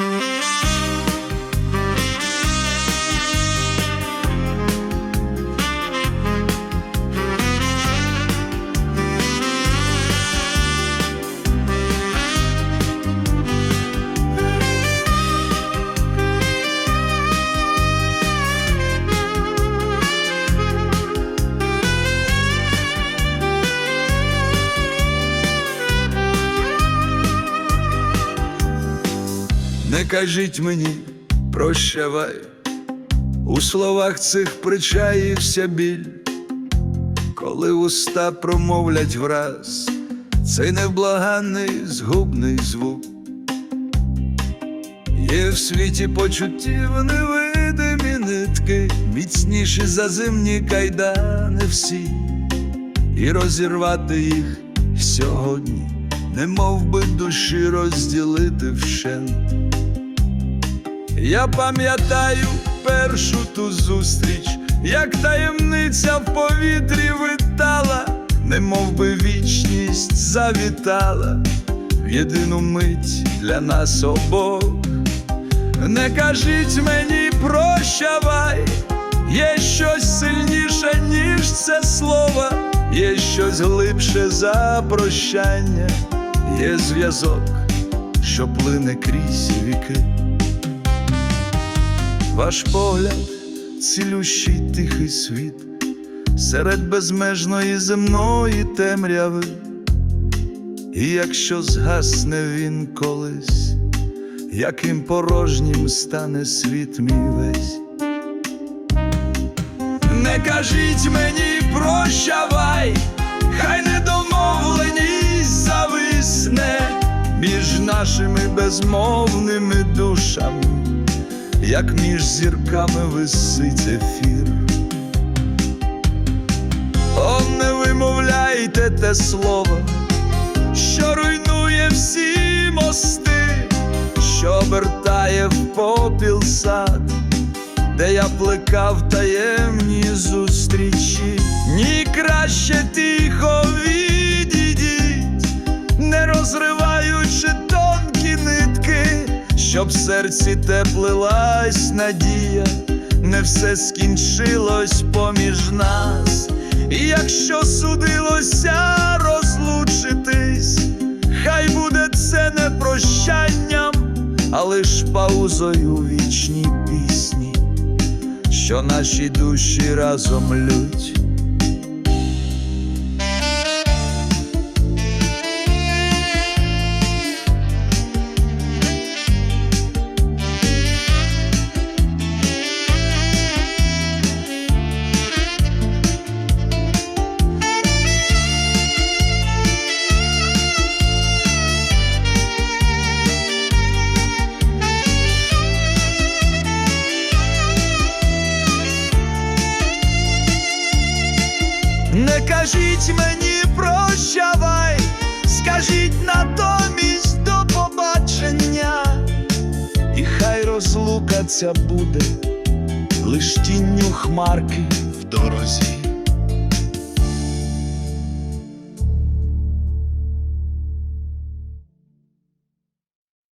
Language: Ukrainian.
Mm-hmm. Не кажіть мені, прощавай, у словах цих причаївся біль, коли уста промовлять враз цей невблаганний згубний звук. Є в світі почуттів невидимі нитки, міцніші за зимні кайдани всі, і розірвати їх сьогодні, не мов би душі розділити вщент. Я пам'ятаю першу ту зустріч, як таємниця в повітрі витала, не мов би вічність завітала в єдину мить для нас обох. Не кажіть мені прощавай, є щось сильніше, ніж це слово, є щось глибше за прощання, є зв'язок, що плине крізь віки. Ваш погляд, цілющий тихий світ, серед безмежної земної темряви, і якщо згасне він колись, яким порожнім стане світ мій весь. Не кажіть мені прощавай, нашими безмовними душами як між зірками висить ефір. О, не вимовляйте те слово, що руйнує всі мости, що обертає в попіл сад, де я плекав таємні щоб в серці теплилась надія, не все скінчилось поміж нас, і якщо судилося розлучитись, хай буде це не прощанням, а лиш паузою вічній пісні, що наші душі разом лють. Не кажіть мені прощавай, скажіть натомість до побачення, і хай розлука ця буде лиш тінню хмарки в дорозі.